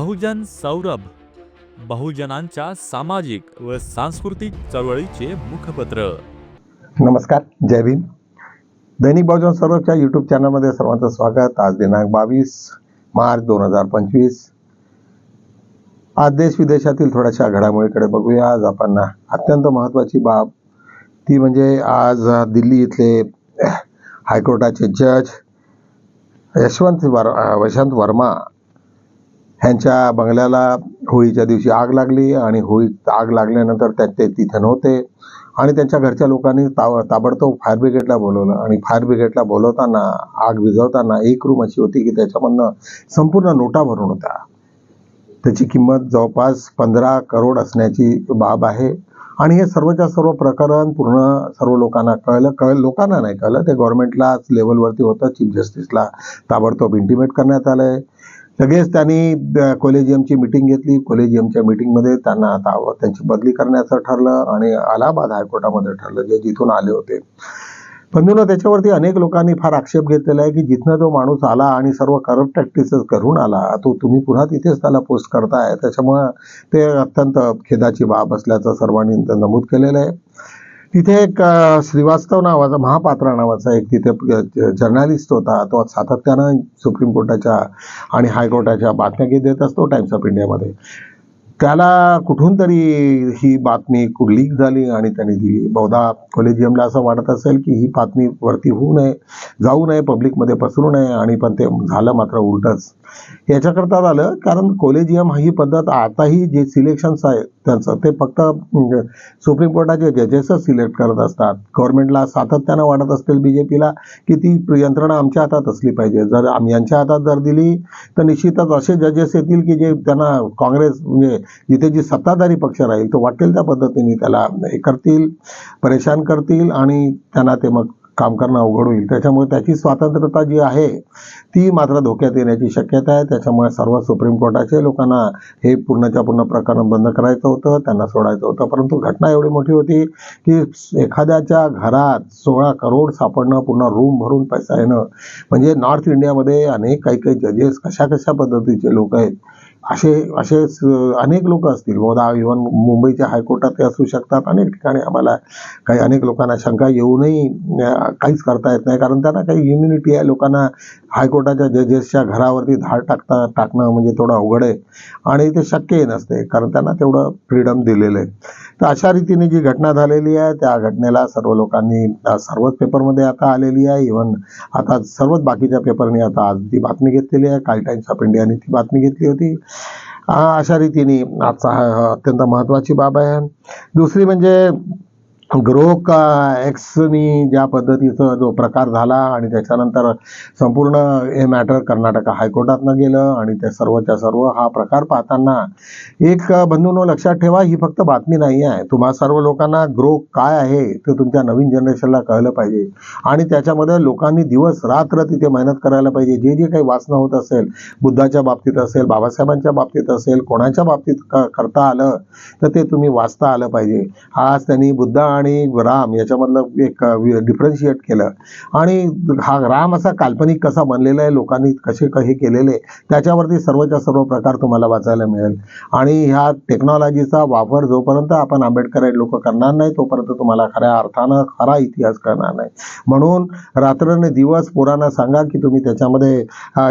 बहुजन सौरभ बहुजनांच्या सामाजिक व सांस्कृतिक चळवळीचे मुखपत्र. नमस्कार जय भीम. दैनिक बहुजन सौरभच्या यूट्यूब चॅनलमध्ये सर्वांचं स्वागत. आज दिनांक बावीस मार्च दोन हजार पंचवीस. आज देश विदेशातील थोड्याशा घडामोडीकडे बघूया. आज आपण अत्यंत महत्त्वाची बाब ती म्हणजे आज दिल्ली इथले हायकोर्टाचे जज यशवंत वर वसंत वर्मा ह्यांच्या बंगल्याला होळीच्या दिवशी आग लागली आणि होळी आग लागल्यानंतर त्या ते तिथे नव्हते. आणि त्यांच्या घरच्या लोकांनी ताव ताबडतोब फायर ब्रिगेडला बोलवलं. आणि फायर ब्रिगेडला बोलवताना आग विझवताना एक रूम अशी होती की त्याच्यामधनं संपूर्ण नोटा भरून होत्या. त्याची किंमत जवळपास पंधरा करोड असण्याची बाब आहे. आणि हे सर्वच्या सर्व प्रकरण पूर्ण सर्व लोकांना कळलं. कळ लोकांना नाही कळलं. ते गव्हर्नमेंटलाच लेवलवरती होतं. चीफ जस्टिसला ताबडतोब इंटिमेट करण्यात आलं आहे लगेच त्यांनी ब- कोलेजियमची मिटिंग घेतली. कोलेजियमच्या मिटिंगमध्ये त्यांना आता त्यांची बदली करण्याचं ठरलं आणि अलाहाबाद हायकोर्टामध्ये ठरलं जे जिथून आले होते. बंधून त्याच्यावरती अनेक लोकांनी फार आक्षेप घेतलेला आहे की जिथनं तो माणूस आला आणि सर्व करप्ट प्रॅक्टिसेस करून आला तो तुम्ही पुन्हा तिथेच त्याला पोस्ट करताय. त्याच्यामुळं ते अत्यंत खेदाची बाब असल्याचं सर्वांनी नमूद केलेलं आहे. तिथे एक श्रीवास्तव नावाचा महापात्रा नावाचा एक तिथे जर्नालिस्ट होता. तो सातत्यानं सुप्रीम कोर्टाच्या आणि हायकोर्टाच्या बातम्या घेत देत असतो टाइम्स ऑफ इंडियामध्ये. त्याला कुठून तरी ही बातमी लीक झाली आणि त्यांनी दिली बहुधा कॉलेजियमला असं वाटत असेल की ही बातमी वरती होऊ नये जाऊ नये पब्लिकमध्ये पसरू नये आणि पण ते झालं मात्र उलटच. याच्याकरता झालं कारण कॉलेजियम ही पद्धत आताही जे सिलेक्शन्स आहेत त्यांचं ते फक्त म्हणजे सुप्रीम कोर्टाचे जजेसच सिलेक्ट करत असतात. गव्हर्नमेंटला सातत्यानं वाटत असतील बी जे पीला की ती यंत्रणा आमच्या हातात असली पाहिजे. जर आम यांच्या हातात जर दिली तर निश्चितच असे जजेस येतील की जे त्यांना काँग्रेस म्हणजे जिथे जी सत्ताधारी पक्ष राहील तो वाटेल त्या पद्धतीने त्याला हे करतील परेशान करतील आणि त्यांना ते मग काम करणं अवघड होईल. त्याच्यामुळे त्याची स्वातंत्र्यता जी आहे ती मात्र धोक्यात येण्याची शक्यता आहे. त्याच्यामुळे सर्व सुप्रीम कोर्टाचे लोकांना हे पूर्णच्या पूर्ण प्रकरण बंद करायचं होतं त्यांना सोडायचं होतं. परंतु घटना एवढी मोठी होती की एखाद्याच्या घरात सोळा करोड सापडणं पूर्ण रूम भरून पैसा येणं म्हणजे नॉर्थ इंडियामध्ये अनेक काही काही जजेस कशा कशा पद्धतीचे लोक आहेत असे असे अनेक लोक असतील. बहुधा इव्हन मुंबईच्या हायकोर्टात ते असू शकतात. अनेक ठिकाणी आम्हाला काही अनेक लोकांना शंका येऊनही काहीच करता येत नाही. कारण त्यांना काही इम्युनिटी आहे. लोकांना हायकोर्टाच्या जजेसच्या घरावरती धाड टाकता टाकणं म्हणजे थोडं अवघड आहे. आणि ते शक्यही नसते. कारण त्यांना तेवढं फ्रीडम दिलेलं आहे. तर अशा रीतीने जी घटना झालेली आहे त्या घटनेला सर्व लोकांनी सर्वच पेपरमध्ये आता आलेली आहे. इव्हन आता सर्वच बाकीच्या पेपरने आता आज ती बातमी घेतलेली आहे. काल टाइम्स ऑफ इंडियाने ती बातमी घेतली होती. अशा रीतीने आजचा हा अत्यंत महत्त्वाची बाब आहे. दुसरी म्हणजे ग्रोक एक्सनी ज्या पद्धतीचा जो प्रकार झाला आणि त्याच्यानंतर संपूर्ण हे मॅटर कर्नाटक हायकोर्टातनं गेलं आणि ते सर्वच्या सर्व हा प्रकार पाहताना एक बंधूंनो लक्षात ठेवा ही फक्त बातमी नाही आहे. तुम्हा सर्व लोकांना ग्रो काय आहे ते तुमच्या नवीन जनरेशनला कळलं पाहिजे. आणि त्याच्यामध्ये लोकांनी दिवस रात्र तिथे मेहनत करायला पाहिजे. जे जे काही वाचणं होत असेल बुद्धाच्या बाबतीत असेल बाबासाहेबांच्या बाबतीत असेल कोणाच्या बाबतीत करता आलं तर ते तुम्ही वाचता आलं पाहिजे. आज त्यांनी बुद्ध आणि राम याच्यामधलं एक डिफरन्शिएट केलं. आणि हा राम असा काल्पनिक कसा बनलेला आहे लोकांनी कसे हे केलेले त्याच्यावरती सर्वच्या सर्व प्रकार तुम्हाला वाचायला मिळेल. आणि ह्या टेक्नॉलॉजीचा वापर जोपर्यंत आपण आंबेडकर लोक करणार नाही तोपर्यंत तुम्हाला खऱ्या अर्थानं खरा इतिहास करणार नाही. म्हणून रात्रने दिवस पोरांना सांगा की तुम्ही त्याच्यामध्ये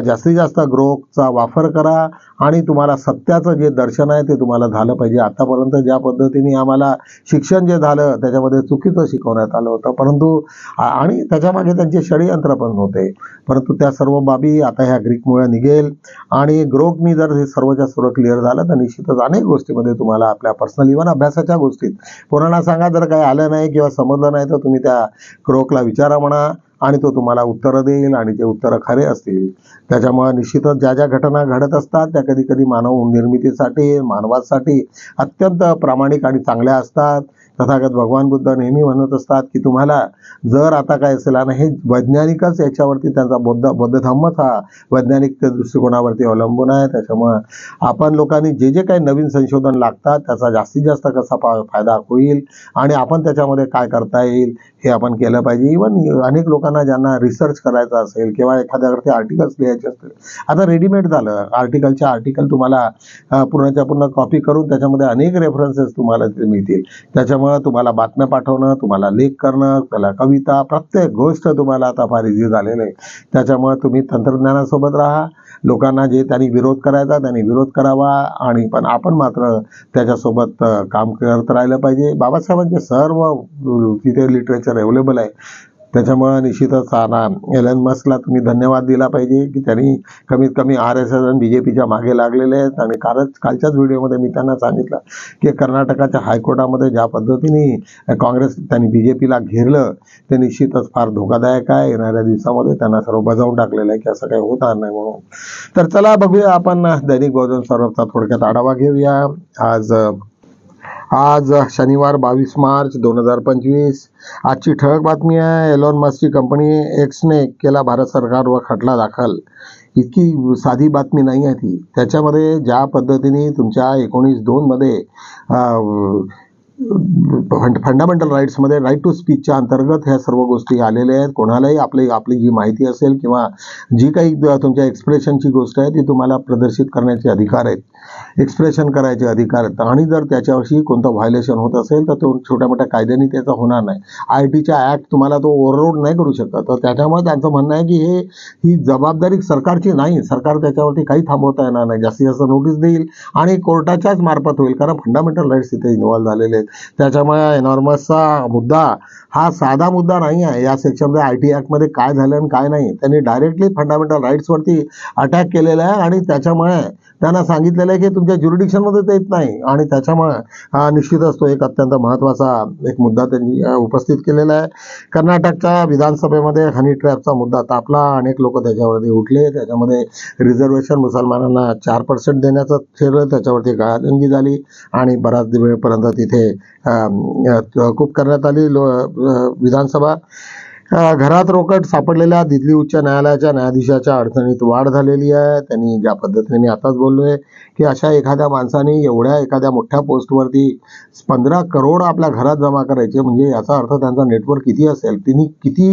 जास्तीत जास्त ग्रोकचा वापर करा आणि तुम्हाला सत्याचं जे दर्शन आहे ते तुम्हाला झालं पाहिजे. आतापर्यंत ज्या पद्धतीने आम्हाला शिक्षण जे झालं त्याच्यामध्ये चुकीचं शिकवण्यात आलं होतं. परंतु आणि त्याच्यामागे त्यांचे षडयंत्र पण होते परंतु त्या सर्व बाबी आता ह्या ग्रीकमुळे निघेल. आणि ग्रोकनी जर हे सर्वच्या सर्व क्लिअर झालं तर निश्चितच अनेक गोष्टीमध्ये तुम्हाला आपल्या पर्सनल इव्हन अभ्यासाच्या गोष्टीत. पोरांना सांगा जर काही आलं नाही किंवा समजलं नाही तर तुम्ही त्या क्रोकला विचारा म्हणा आणि तो तुम्हाला उत्तरं देईल आणि ते उत्तरं खरे असतील. त्याच्यामुळे निश्चितच ज्या ज्या घटना घडत असतात त्या कधी कधी मानव निर्मितीसाठी मानवासाठी अत्यंत प्रामाणिक आणि चांगल्या असतात. तथागत भगवान बुद्ध नेहमी म्हणत असतात की तुम्हाला जर आता काय असेल आणि हे वैज्ञानिकच याच्यावरती त्यांचा बौद्ध बौद्ध धम्मच हा वैज्ञानिक दृष्टिकोनावरती अवलंबून आहे. त्याच्यामुळं आपण लोकांनी जे जे काही नवीन संशोधन लागतात त्याचा जास्तीत जास्त कसा फायदा होईल आणि आपण त्याच्यामध्ये काय करता येईल हे आपण केलं पाहिजे. इवन अनेक लोकांना ज्यांना रिसर्च करायचा असेल किंवा एखाद्यावरती आर्टिकल्स लिहायचे असतील. आता रेडीमेड झालं. आर्टिकलच्या आर्टिकल तुम्हाला पूर्णच्या पूर्ण कॉपी करून त्याच्यामध्ये अनेक रेफरन्सेस तुम्हाला मिळतील. त्याच्यामुळे तुम्हाला बातम्या पाठवणं तुम्हाला लेख करणं त्याला कविता प्रत्येक गोष्ट तुम्हाला आता फार इझी झालेलं आहे. त्याच्यामुळे तुम्ही तंत्रज्ञानासोबत राहा. लोकांना जे त्यांनी विरोध करायचा त्यांनी विरोध करावा आणि पण आपण मात्र त्याच्यासोबत काम करत राहिलं पाहिजे. बाबासाहेबांचे सर्व तिथे लिटरेचर अवेलेबल आहे. त्याच्यामुळं निश्चितच ना एलन मस्कला तुम्ही धन्यवाद दिला पाहिजे की त्यांनी कमीत कमी आर एस एस आणि बी जे पीच्या मागे लागलेले आहेत. आणि कालच कालच्याच व्हिडिओमध्ये मी त्यांना सांगितलं की कर्नाटकाच्या हायकोर्टामध्ये ज्या पद्धतीने काँग्रेस त्यांनी बी जे पीला घेरलं ते निश्चितच फार धोकादायक आहे. येणाऱ्या दिवसामध्ये त्यांना सर्व बजावून टाकलेलं आहे की असं काही होणार नाही म्हणून. तर चला बघूया आपण दैनिक बहुजन सर्वचा थोडक्यात आढावा घेऊया. आज आज शनिवार बावीस मार्च दोन हजार पंचवीस. आजची ठळक बातमी आहे एलॉन मस्कची कंपनी एक्सने केला भारत सरकारवर खटला दाखल. इतकी साधी बातमी नाही आहे ती. त्याच्यामध्ये ज्या पद्धतीने तुमच्या एकोणीस दोनमध्ये फंड फंडामेंटल राईट्समध्ये राईट टू स्पीचच्या अंतर्गत ह्या सर्व गोष्टी आलेल्या आहेत. कोणालाही आपली आपली जी माहिती असेल किंवा जी काही तुमच्या एक्सप्रेशनची गोष्ट आहे ती तुम्हाला प्रदर्शित करण्याचे अधिकार आहेत. एक्सप्रेशन करायचे अधिकार आहेत. आणि जर त्याच्याविषयी कोणतं व्हायलेशन होत असेल तर तो छोट्या मोठ्या कायद्याने त्याचा होणार नाही. आय टीच्या ॲक्ट तुम्हाला तो ओव्हररोड नाही करू शकत. तर त्याच्यामुळे त्यांचं म्हणणं आहे की हे ही जबाबदारी सरकारची नाही. सरकार त्याच्यावरती काही थांबवता येणार नाही. जास्तीत जास्त नोटीस देईल आणि कोर्टाच्याच मार्फत होईल. कारण फंडामेंटल राईट्स इथे इन्व्हॉल्व्ह झालेले आहेत. त्याच्यामुळे एनॉर्मसचा मुद्दा हा साधा मुद्दा नाही आहे. या सेक्शनमध्ये आय टी ॲक्टमध्ये काय झालं आणि काय नाही त्यांनी डायरेक्टली फंडामेंटल राईट्सवरती अटॅक केलेला आहे आणि त्याच्यामुळे त्यांना सांगितलेलं आहे की तुमच्या ज्युरिडिक्शनमध्ये ते येत नाही. आणि त्याच्यामुळे हा निश्चितच तो एक अत्यंत महत्त्वाचा एक मुद्दा त्यांनी उपस्थित केलेला आहे. कर्नाटकच्या विधानसभेमध्ये हनी ट्रॅपचा मुद्दा तापला. अनेक लोक त्याच्यावरती उठले. त्याच्यामध्ये रिझर्वेशन मुसलमानांना चार पर्सेंट देण्याचं ठरलं. त्याच्यावरती गाळादंगी झाली. आणि बराच वेळपर्यंत तिथे खूप करण्यात आली लो विधानसभा. घरात रोकड सापडलेल्या दिल्ली उच्च न्यायालयाच्या न्यायाधीशाच्या अडचणीत वाढ झालेली आहे. त्यांनी ज्या पद्धतीने मी आताच बोललोय की अशा एखाद्या माणसाने एवढ्या एखाद्या मोठ्या पोस्टवरती पंधरा करोड आपल्या घरात जमा करायचे म्हणजे याचा अर्थ त्यांचा नेटवर्क किती असेल तिने किती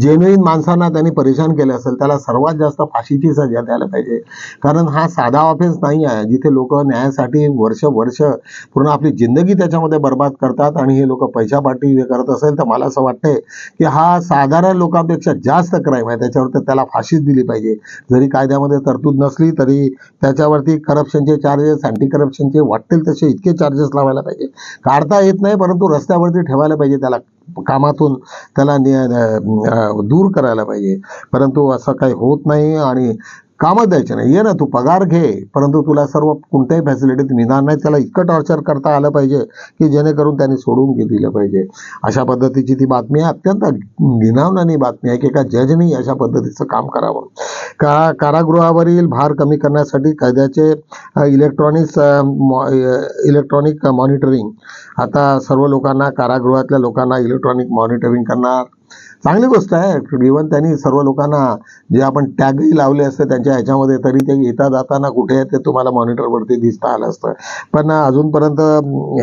जेन्युईन माणसांना त्यांनी परेशान केले असेल त्याला सर्वात जास्त फाशीची सजा द्यायला पाहिजे. कारण हा साधा ऑफेन्स नाही आहे जिथे लोक न्यायासाठी वर्ष वर्ष पूर्ण आपली जिंदगी त्याच्यामध्ये बर्बाद करतात आणि हे लोक पैशापाठी जे करत असेल तर मला असं वाटतंय की हा साधारण लोकांपेक्षा जास्त क्राईम आहे त्याच्यावर त्याला फाशीच दिली पाहिजे. जरी कायद्यामध्ये तरतूद नसली तरी त्याच्यावरती करप्शन करप्शनचे चार्जेस अँटी करप्शनचे वाटतील तसे इतके चार्जेस लावायला पाहिजे. काढता येत नाही परंतु रस्त्यावरती ठेवायला पाहिजे त्याला. कामातून त्याला दूर करायला पाहिजे. परंतु असं काही होत नाही आणि कामं द्यायचे नाही ये ना तू पगार घे परंतु तुला सर्व कोणत्याही फॅसिलिटीत मिळणार नाही. त्याला इतकं टॉर्चर करता आलं पाहिजे की जेणेकरून त्यांनी सोडून घे- दिलं पाहिजे. अशा पद्धतीची ती बातमी आहे. अत्यंत घिनावणारी बातमी आहे की एका जजनी अशा पद्धतीचं काम करावं. का कारागृहावरील भार कमी करण्यासाठी कायद्याचे इलेक्ट्रॉनिक्स इलेक्ट्रॉनिक मॉनिटरिंग आता सर्व लोकांना कारागृहातल्या लोकांना इलेक्ट्रॉनिक मॉनिटरिंग करणार. चांगली गोष्ट आहे. इव्हन त्यांनी सर्व लोकांना जे आपण टॅगही लावले असते त्यांच्या ह्याच्यामध्ये तरी ते येता जाताना कुठे आहे ते तुम्हाला मॉनिटरवरती दिसता आलं असतं. पण अजूनपर्यंत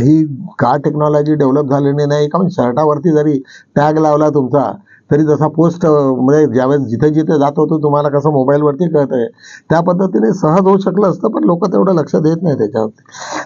ही का टेक्नॉलॉजी डेव्हलप झालेली नाही. कारण शर्टावरती जरी टॅग लावला तुमचा तरी जसा पोस्ट म्हणजे ज्यावेळेस जिथे जिथे जात होतो तुम्हाला कसं मोबाईलवरती कळतंय. त्या पद्धतीने सहज होऊ शकलं असतं पण लोक तेवढं लक्ष देत नाही त्याच्यावरती.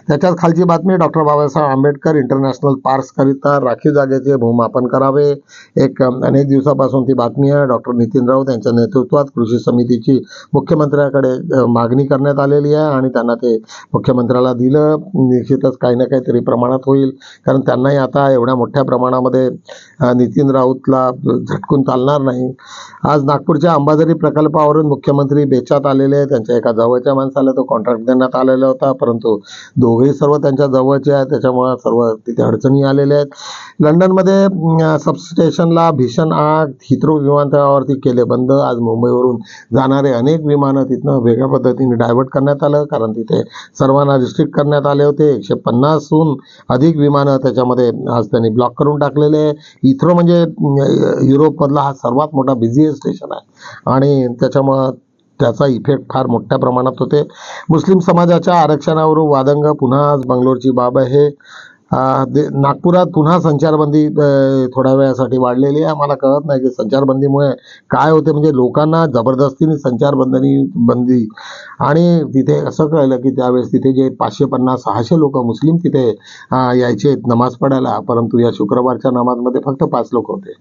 त्याच्यात खालची बातमी डॉक्टर बाबासाहेब आंबेडकर इंटरनॅशनल पार्क्सकरिता राखीव जागेचे भूमापन करावे. एक अनेक दिवसापासून ती बातमी आहे. डॉक्टर नितीन राऊत यांच्या नेतृत्वात कृषी समितीची मुख्यमंत्र्याकडे मागणी करण्यात आलेली आहे आणि त्यांना ते मुख्यमंत्र्याला दिलं. निश्चितच काही ना काहीतरी प्रमाणात होईल. कारण त्यांनाही आता एवढ्या मोठ्या प्रमाणामध्ये नितीन राऊतला झटकून चालणार नाही. आज नागपूरच्या अंबाझरी प्रकल्पावरून मुख्यमंत्री बेचात आलेले त्यांच्या एका जवळच्या माणसाला तो कॉन्ट्रॅक्ट देण्यात आलेला होता. परंतु दोघेही सर्व त्यांच्या जवळचे आहेत. त्याच्यामुळे सर्व तिथे अडचणी आलेल्या आहेत. लंडनमध्ये सबस्टेशनला भीषण आग हिथ्रो विमानतळावरती केले बंद. आज मुंबईवरून जाणारे अनेक विमानं तिथनं वेगळ्या पद्धतीने डायव्हर्ट करण्यात आलं. कारण तिथे सर्वांना रिस्ट्रिक्ट करण्यात आले होते. एकशे पन्नासहून अधिक विमानं त्याच्यामध्ये आज त्यांनी ब्लॉक करून टाकलेले आहे इथ्रो म्हणजे युरोपमधला हा सर्वात मोठा बिझी स्टेशन आहे. आणि त्याच्यामुळं त्याचा इफेक्ट फार मोठ्या प्रमाणात होते. मुस्लिम समाजाच्या आरक्षणावरून वादंग पुन्हा आज बंगलोरची बाब आहे. नागपुरात पुन्हा संचारबंदी थोड्या वेळासाठी वाढलेली आहे. आम्हाला कळत नाही की संचारबंदीमुळे काय होते. म्हणजे लोकांना जबरदस्तीने संचारबंदी बंदी. आणि तिथे असं कळलं की त्यावेळेस तिथे जे पाचशे पन्नास सहाशे लोक मुस्लिम तिथे यायचे नमाज पडायला. परंतु या शुक्रवारच्या नमाजमध्ये फक्त पाच लोक होते.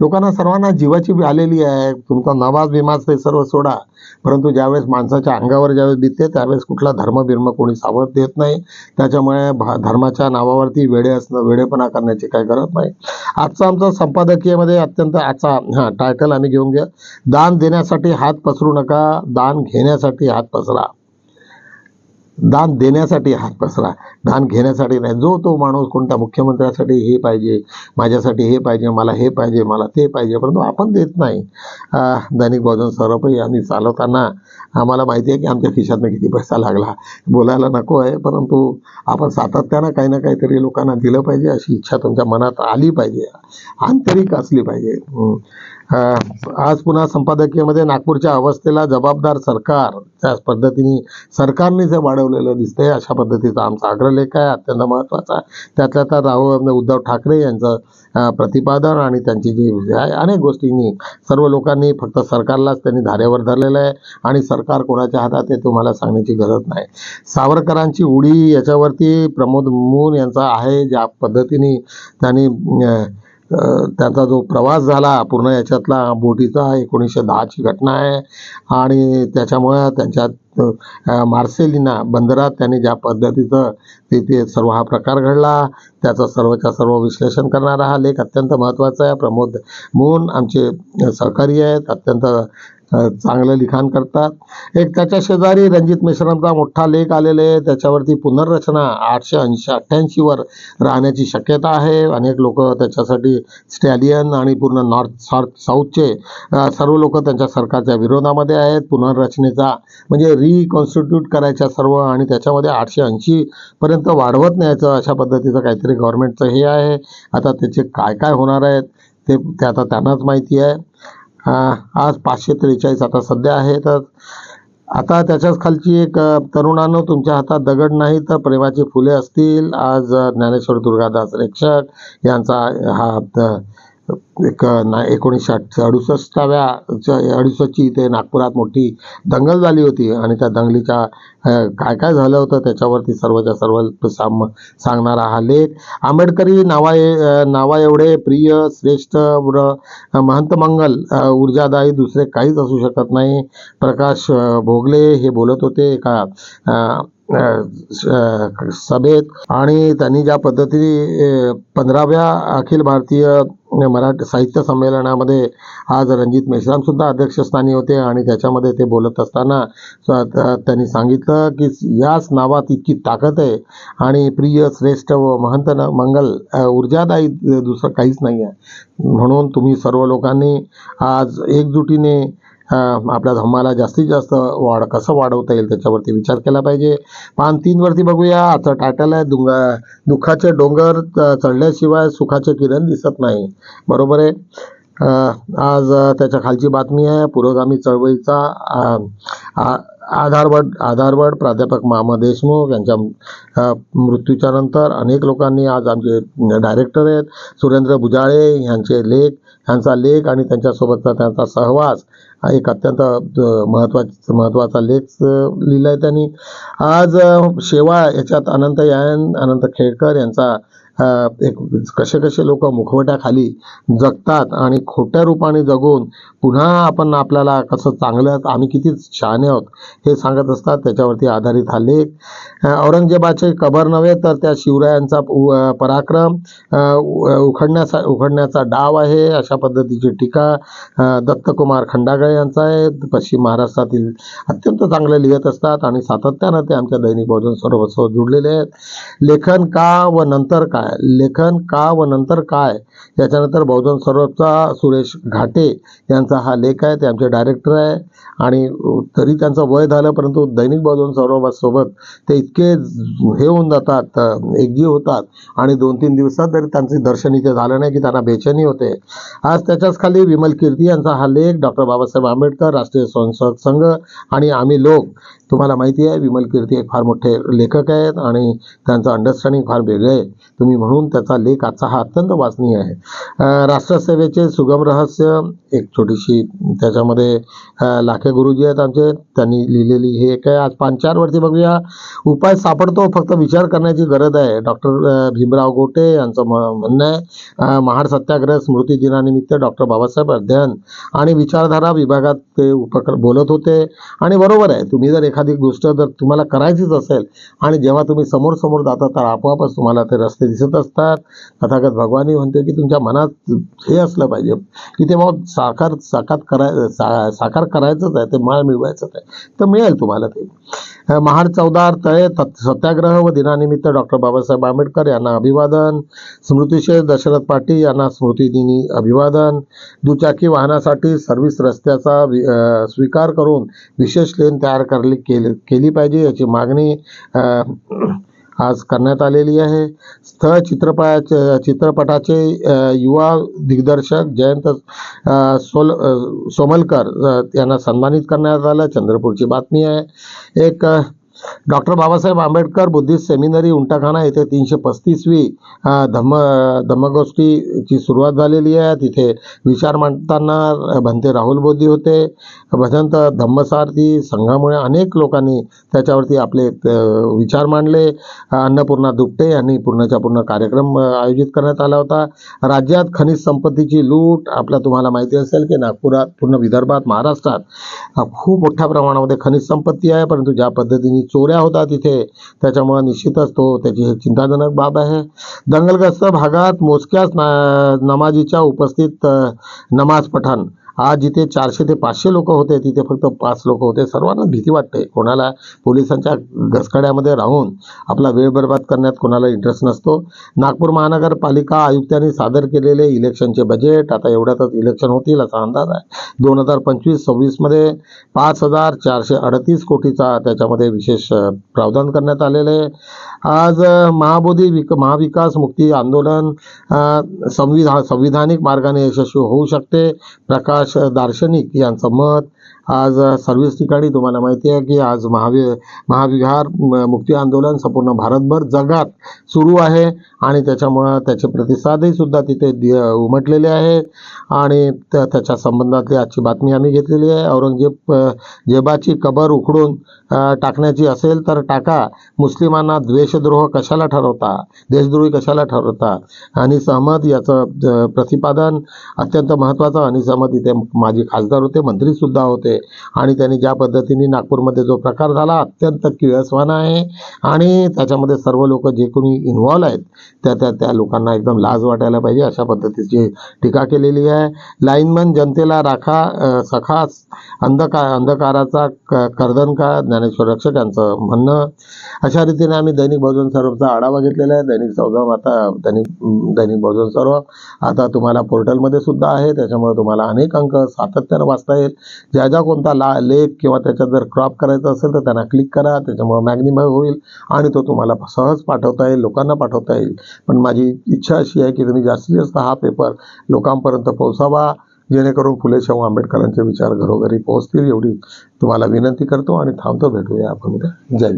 लोकांना सर्वांना जीवाची आलेली आहे. तुमचा नमाज बिमाज ते सर्व सोडा. परंतु ज्यावेळेस माणसाच्या अंगावर ज्यावेळेस बितते त्यावेळेस कुठला धर्म बिर्म कोणी सावध देत नाही. त्याच्यामुळे धर्माच्या धर्माच्या नावावरती वेडे असणं वेडेपणा करण्याची काही गरज नाही. आजचा आमचा संपादकीयमध्ये अत्यंत आजचा हा टायटल आम्ही घेऊन घ्या. दान देण्यासाठी हात पसरू नका दान घेण्यासाठी हात पसरा. दान देण्यासाठी हात पसरा दान घेण्यासाठी नाही. जो तो माणूस कोणत्या मुख्यमंत्र्यासाठी हे पाहिजे माझ्यासाठी हे पाहिजे मला हे पाहिजे मला ते पाहिजे परंतु आपण देत नाही. दैनिक बहुजन सरपही आम्ही चालवताना आम्हाला माहिती आहे की आमच्या खिशातनं किती पैसा लागला. बोलायला नको आहे परंतु आपण सातत्यानं काही ना काहीतरी लोकांना दिलं पाहिजे अशी इच्छा तुमच्या मनात आली पाहिजे. आंतरिक असली पाहिजे. आज पुन्हा संपादकीयमध्ये नागपूरच्या अवस्थेला जबाबदार सरकार. त्याच पद्धतीने सरकारने जे वाढवलेलं दिसतंय अशा पद्धतीचा आमचा अग्रलेख आहे. अत्यंत महत्त्वाचा त्यातल्या त्यात राहुल उद्धव ठाकरे यांचं प्रतिपादन आणि त्यांची जी आहे, अनेक गोष्टींनी सर्व लोकांनी फक्त सरकारलाच त्यांनी धारेवर धरलेलं आहे आणि सरकार कोणाच्या हातात आहे तुम्हाला सांगण्याची गरज नाही. सावरकरांची उडी याच्यावरती प्रमोद मून यांचा आहे. ज्या पद्धतीने त्यांनी त्यांचा जो प्रवास झाला पूर्ण याच्यातला बोटीचा एकोणीसशे दहाची घटना आहे. आणि त्याच्यामुळं त्यांच्यात मार्सेलिना बंदरात त्यांनी ज्या पद्धतीचं तिथे सर्व हा प्रकार घडला त्याचं सर्वच्या सर्व विश्लेषण करणारा हा लेख अत्यंत महत्त्वाचा आहे. प्रमोद मून आमचे सहकारी आहेत अत्यंत चांगलं लिखाण करतात. एक त्याच्या शेजारी रणजित मिश्रांचा मोठा लेख आलेला आहे. त्याच्यावरती पुनर्रचना आठशे ऐंशी अठ्ठ्याऐंशीवर राहण्याची शक्यता आहे. अनेक लोक त्याच्यासाठी स्टॅलियन आणि पूर्ण नॉर्थ साऊथ साऊथचे सर्व लोक त्यांच्या सरकारच्या विरोधामध्ये आहेत. पुनर्रचनेचा म्हणजे रिकॉन्स्टिट्यूट करायच्या सर्व आणि त्याच्यामध्ये आठशे ऐंशी पर्यंत वाढवत न्यायचं अशा पद्धतीचं काहीतरी गव्हर्नमेंटचं हे आहे. आता त्याचे काय काय होणार आहेत ते ते आता त्यांनाच माहिती आहे. आज पाचशे त्रेचाळीस आता सध्या आहे तर आता त्याच्याच खालची एक तरुणानं तुमच्या हातात दगड नाही तर प्रेमाची फुले असतील. आज ज्ञानेश्वर दुर्गादास रेक्षक यांचा हा एक ना एकोणीसशे अठ अडुसष्टाव्या अडुसष्टची इथे नागपुरात मोठी दंगल झाली होती. आणि त्या दंगलीच्या काय काय झालं होतं त्याच्यावरती सर्वच्या सर्व साम सांगणारा हा लेख आंबेडकरी नावा नावा एवढे प्रिय श्रेष्ठ महंत मंगल ऊर्जादायी दुसरे काहीच असू शकत नाही. प्रकाश भोगले हे बोलत होते एका सभेत. आणि त्यांनी ज्या पद्धतीने पंधराव्या अखिल भारतीय मराठी साहित्य संमेलनामध्ये आज रणजित मेश्रामसुद्धा अध्यक्षस्थानी होते आणि त्याच्यामध्ये ते बोलत असताना त्यांनी सांगितलं की याच नावात इतकी ताकद आहे आणि प्रिय श्रेष्ठ व महंत न- मंगल ऊर्जादायी दुसरं काहीच नाही आहे म्हणून तुम्ही सर्व लोकांनी आज एकजुटीने आपल्या धर्माला जास्तीत जास्त वाढ कसं वाढवता येईल त्याच्यावरती विचार केला पाहिजे. पान तीनवरती बघूया. आता टायटल आहे दुंगा दुःखाचे डोंगर चढल्याशिवाय सुखाचे किरण दिसत नाही. बरोबर आहे? आज त्याच्या खालची बातमी आहे पुरोगामी चळवळीचा आधारवड आधारवड प्राध्यापक मामा देशमुख यांच्या मृत्यूच्या नंतर अनेक लोकांनी आज आमचे डायरेक्टर आहेत सुरेंद्र भुजाळे यांचे लेख यांचा लेख आणि त्यांच्यासोबतचा त्यांचा सहवास हा एक अत्यंत महत्त्वाचा महत्त्वाचा लेख लिहिला आहे त्यांनी. आज शेवा याच्यात अनंत यायन अनंत खेडकर यांचा कसे कसे लोक मुखवट्याखाली जगतात आणि खोट्या रूपाने जगून पुन्हा आपण आपल्याला कसं चांगलं आम्ही किती शहाणे आहोत हे सांगत असतात. त्याच्यावरती आधारित हा लेख. औरंगजेबाचे कबर नव्हे तर त्या शिवरायांचा पराक्रम उ- उखडण्याचा उखडण्याचा डाव आहे अशा पद्धतीची टीका दत्तकुमार खंडागळे यांचा आहे. पश्चिम महाराष्ट्रातील अत्यंत चांगले लिहित असतात आणि सातत्यानं ते आमच्या दैनिक बहुजन सर्वस्व जुडलेले आहेत. लेखन का व नंतर काय? लेखन का व नंतर काय? याच्यानंतर बहुजन सर्वचा सुरेश घाटे यांचा हा लेख आहे ते आमचे डायरेक्टर आहे. आणि तरी त्यांचं वय झालं परंतु दैनिक बहुजन सर्वासोबत ते इतके हे होऊन जातात एकजीव होतात. आणि दोन तीन दिवसात जरी त्यांचे दर्शन इथे झालं नाही की त्यांना बेचैनी होते. आज त्याच्याच खाली विमल कीर्ती यांचा हा लेख डॉक्टर बाबासाहेब आंबेडकर राष्ट्रीय स्वयंसेवक संघ आणि आम्ही लोक. तुम्हाला माहिती आहे विमल कीर्ती एक फार मोठे लेखक आहेत आणि त्यांचं अंडरस्टँडिंग फार वेगळं आहे. तुम्ही म्हणून त्याचा लेख आजचा हा अत्यंत वाचनीय आहे. राष्ट्रसेवेचे सुगम रहस्य एक छोटीशी त्याच्यामध्ये लाखे गुरुजी आहेत आमचे त्यांनी लिहिलेली हे एक आहे. आज वर्षी बघूया. उपाय सापडतो फक्त विचार करण्याची गरज आहे. डॉक्टर भीमराव गोटे यांचं म्हणणं आहे. महाड सत्याग्रह स्मृती दिनानिमित्त डॉक्टर बाबासाहेब अध्ययन आणि विचारधारा विभागात ते उपक्र बोलत होते. आणि बरोबर आहे तुम्ही जर एखादी गोष्ट जर तुम्हाला करायचीच असेल आणि जेव्हा तुम्ही समोर समोर जाता तर आपोआपच तुम्हाला ते रस्ते दिसत असतात. तथागत भगवानही म्हणते की तुमच्या मनात हे असलं पाहिजे की ते मग साकार साकार कराय सा- साकार करायचंच आहे ते माळ मिळवायचंच आहे. तर मिळेल तुम्हाला ते. महाड चौदार तळे तत्- सत्याग्रह व दिनानिमित्त डॉक्टर बाबासाहेब आंबेडकर यांना अभिवादन. स्मृतिशेष दशरथ पाटील यांना स्मृतिदिनी अभिवादन. दुचाकी वाहनासाठी सर्व्हिस रस्त्याचा स्वीकार करून विशेष लेन तयार करली केली केली पाहिजे याची मागणी आज करण्यात आलेली आहे. स्थळ चित्रपटाचे चित्रपटाचे युवा दिग्दर्शक जयंत सोल सोमलकर यांना सन्मानित करण्यात आलं. चंद्रपूरची बातमी आहे. एक doctor Babasaheb Ambedkar Buddhist seminary Untkhana येथे तीनशे पस्तीसवी धम्म धम्मगोष्ठीची सुरुवात झालेली आहे. तिथे विचार मांडताना भंते राहुल बोधी होते. भजंत धम्मसारथी संघामुळे अनेक लोकांनी त्याच्यावरती आपले विचार मांडले. अन्नपूर्णा दुपटे यांनी पूर्णच्या पूर्ण कार्यक्रम आयोजित करण्यात आला होता. राज्यात खनिज संपत्तीची लूट आपल्या तुम्हाला माहिती असेल की नागपुरात पूर्ण विदर्भात महाराष्ट्रात खूप मोठ्या प्रमाणामध्ये खनिज संपत्ती आहे. परंतु ज्या पद्धतीने चोऱ्या होतात तिथे त्याच्यामुळे निश्चितच तो त्याची चिंताजनक बाब आहे. दंगलग्रस्त भागात मोजक्याच ना- नमाजीच्या उपस्थित नमाज पठण. आज जिथे चारशे ते पाचशे लोक होते तिथे फक्त पाच लोक होते. सर्वांना भीती वाटते. कोणाला पोलिसांच्या घसकड्यामध्ये राहून आपला वेळ बर्बाद करण्यात कोणाला इंटरेस्ट नसतो. नागपूर महानगरपालिका आयुक्तांनी सादर केलेले इलेक्शनचे बजेट आता एवढ्यातच इलेक्शन होतील असा अंदाज आहे. दोन हजार पंचवीस सव्वीसमध्ये पाच हजार चारशे अडतीस कोटीचा त्याच्यामध्ये विशेष प्रावधान करण्यात आलेलं आहे. आज महाबोधी विक महाविकास मुक्ती आंदोलन संविधान संविधा संविधानिक मार्गाने यशस्वी होऊ शकते. प्रकाश दार्शनिक यांचं मत. आज सर्वच ठिकाणी तुम्हाला माहिती आहे की आज महावि महाविहार मुक्ती आंदोलन संपूर्ण भारतभर जगात सुरू आहे. आणि त्याच्यामुळं त्याचे प्रतिसादही सुद्धा तिथे दि- उमटलेले आहेत आणि त्या त्याच्या संबंधातली आजची बातमी आम्ही घेतलेली आहे. औरंगजेब जेबाची कबर उखडून टाकण्याची असेल तर टाका. मुस्लिमांना द्वेषद्रोह कशाला ठरवता? देशद्रोही कशाला ठरवता? अनिस अहमद याचं प्रतिपादन अत्यंत महत्त्वाचं. अनिस अहमद इथे माजी खासदार होते मंत्रीसुद्धा होते. आणि त्यांनी ज्या पद्धतीने नागपूरमध्ये जो प्रकार झाला अत्यंत किळसवाना आहे. आणि त्याच्यामध्ये सर्व लोक जे कोणी इन्व्हॉल्व आहेत त्या त्या त्या लोकांना एकदम लाज वाटायला पाहिजे अशा पद्धतीची टीका केलेली आहे. लाईनमन जनतेला राखा सखास अंधकार अंधका अंधकाराचा कर्दनकार कर्दन का ज्ञानेश्वर रक्षक यांचं म्हणणं. अशा रीतीने आम्ही दैनिक बहुजन सर्वचा आढावा घेतलेला आहे. दैनिक सौरभ आता दैनिक दैनिक बहुजन सर्व आता तुम्हाला पोर्टलमध्ये सुद्धा आहे. त्याच्यामुळे तुम्हाला अनेक अंक सातत्यानं वाचता येईल. ज्या ज्या कोणता ला लेख किंवा त्याच्यात जर क्रॉप करायचा असेल तर त्यांना क्लिक करा. त्याच्यामुळे मॅग्निमय होईल आणि तो तुम्हाला सहज पाठवता येईल लोकांना पाठवता येईल. पण माझी इच्छा अशी आहे की तुम्ही जास्तीत जास्त हा पेपर लोकांपर्यंत पोहोचावा जेणेकरून फुले शाहू आंबेडकरांचे विचार घरोघरी पोहोचतील एवढी तुम्हाला विनंती करतो आणि थांबतो भेटूया आपण उद्या. जय